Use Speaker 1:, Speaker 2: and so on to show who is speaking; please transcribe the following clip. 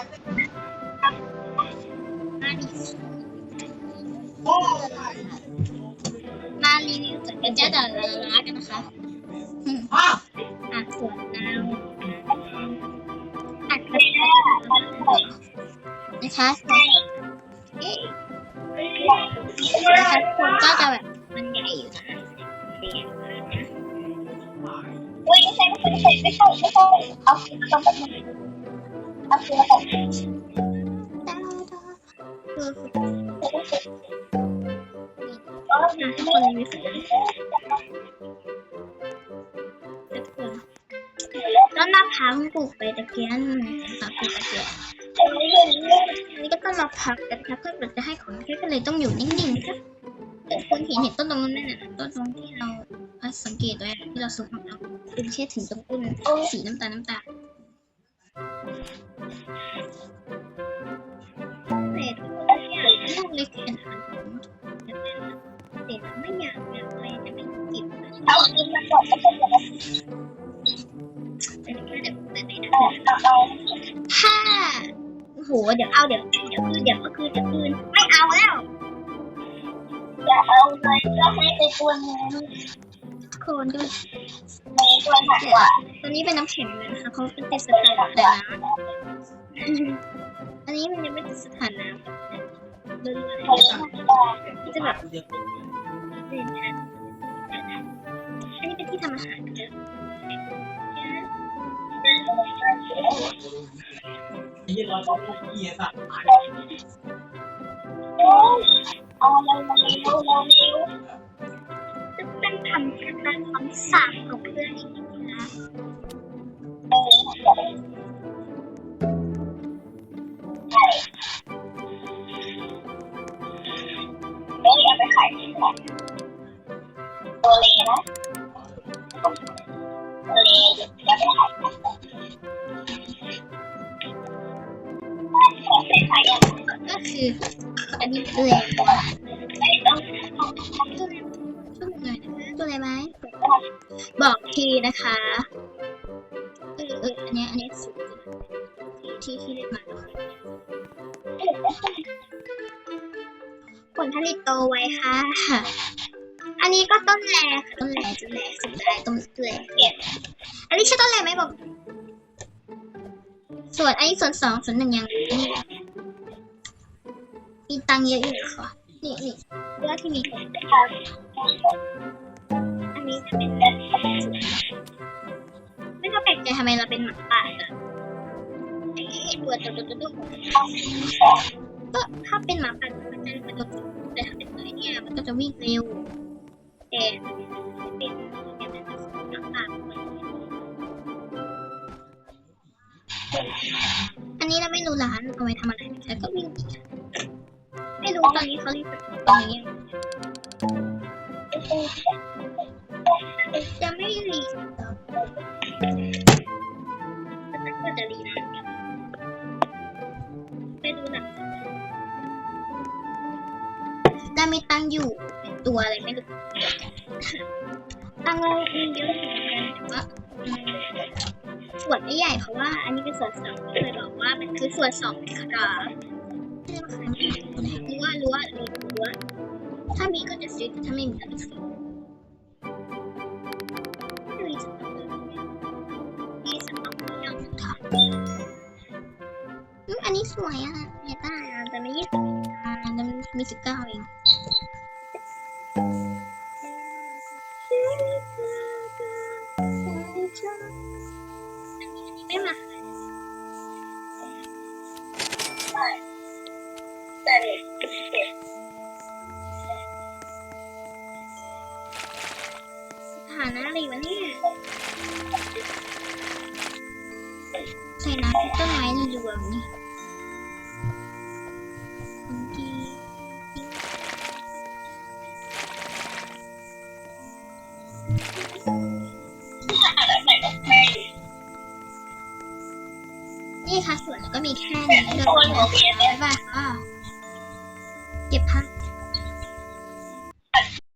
Speaker 1: มารีวิวสวนกันจ้าแต่ละร้ากันนะคะอืมอะสวนน้ำอัดกระดาษนะคะเอ๊ะนะคะคนก็จะแบบมันใหญ่อยู่นะ
Speaker 2: อุ้ยไม่ใช่ไม่ใช่ไม่ใช่ไม่ใช่เอาคืนมาแบบนี้เอา คืนมาแบบนี้
Speaker 1: ดาดาคือคือ
Speaker 2: ก็
Speaker 1: อะให้คนรีวิวสวนน้ำต้นมะพร้าวปลูกไปตะเกียนค่ะปลูกตะเกียนอันนี้ก็ต้องมาพักกันนะเพื่อจะให้ของแค่ก็เลยต้องอยู่นิ่งๆนะคะแต่คนเห็นเห็นต้นตรงนั้นน่ะต้นตรงที่เราสังเกตไว้ที่เราซุกของเราเป็นแค่ถึงตรงต้นสีน้ำตาลน้ำตาล แต่ทุกนเนี่ยลูกเล็กแค่ไหนแต่ไม่อยากแบบอะไรจะไม่เก็บนะ
Speaker 2: เอาคืนมาก่อนแล้วก็จะมา
Speaker 1: แค่เดี๋ยวเปิดในนะ
Speaker 2: เอาเอา
Speaker 1: ถ้าโอ้โห เดี๋ยวเอาเดี๋ยวเดี๋ยวคืนเดี๋ยวก็คืนเดี๋ยวคืนไม่เอาแล้ว
Speaker 2: อย่าเอาเลยก็ให้ไปตัวนึง
Speaker 1: โคนด้วย
Speaker 2: ตัวหนักกว่า
Speaker 1: ตัวนี้เป็นน้ำแข็งเลยนะคะเขาเป็นติดสถานะแต่น้ำอันนี้มันยังไม่ติดสถานะเรื่อยๆ
Speaker 2: ใช้
Speaker 1: ก่อน
Speaker 2: ม่ได้
Speaker 1: ที่จะแบบเล่นกันอันนี้เป็นที่ทำอาหารเอะ
Speaker 3: ไอ้ยี่ร้อยต้องเกียสัตว์
Speaker 2: เอาอะไรมาเร็วเร็ว เร็ว
Speaker 1: จะเป็นทำกันนะทำสากของเพื่อนอีกนะ
Speaker 2: เฮ้ยเอาไปขายที่ไหนตัวเลนะตัวเลอย่าไปขายไปขาย
Speaker 1: ก็คืออันนี้ตัวอ
Speaker 2: อะ
Speaker 1: ไรไหม บอกทีนะคะเออเอออันนี้อันนี้สุดที่ที่ที่เรียกมาผลผลิตโตไวค่ะ อันนี้ก็ต้นแรค่ะต้นแรต้นแรสุดท้ายต้นแรเนี่ยอันนี้ใช่ต้นแรไหมบอก ส่วนอันนี้ส่วนสองส่วนหนึ่งยังมีตังเยอะอยู่ค่ะนี่นี่เรื่องที่มีอันนี้จะเป็น ไม่ก็แปลกใจทำไมเราเป็นหมาป่าไอ้ไอ้ตัวตัวตัวตัวตัวก็ถ้าเป็นหมาป่ามันจะเป็นตัวแต่ถ้าเป็นตัวเนี่ยมันก็จะวิ่งเร็วแต่เป็นหมาป่าอันนี้เราไม่รู้ร้านเอาไว้ทำอะไรแต่ก็วิ่งอีไม่รู้ตอนนี้เขาเรียกตรงนี้ยัง ไปดูหนังได้ไม่ตั้งอยู่เป็นตัวอะไรไม่รู้ตั้งเรามีเยอะเหมือนกันแต่ว่าส่วนไม่ใหญ่เพราะว่า อันนี้เป็นส่วนสองเลยบอกว่ามันคือส่วนสองครับรู้ว่ารู้ว่ารู้ว่าถ้ามีก็จะซื้อถ้าไม่มีก็ไม่ซื้อมีสต็อกเลยมีสต็อกยังค่ะ อืมอันนี้สวยอะเนต้าแต่ไม่ยี่สิบอ่าแต่มีสิบเก้าเองไม่มา
Speaker 2: แต่เด็ก
Speaker 1: ฐานะอะไรวะเนี่ยใส่น้ำที่ต้นไม้รวมนี่ นี่ค่ะส่วนแล้วก็มีแค่นี้เลย
Speaker 2: นของเมียเนี่ย
Speaker 1: บ๊ายบายค่ะเก็บผ้า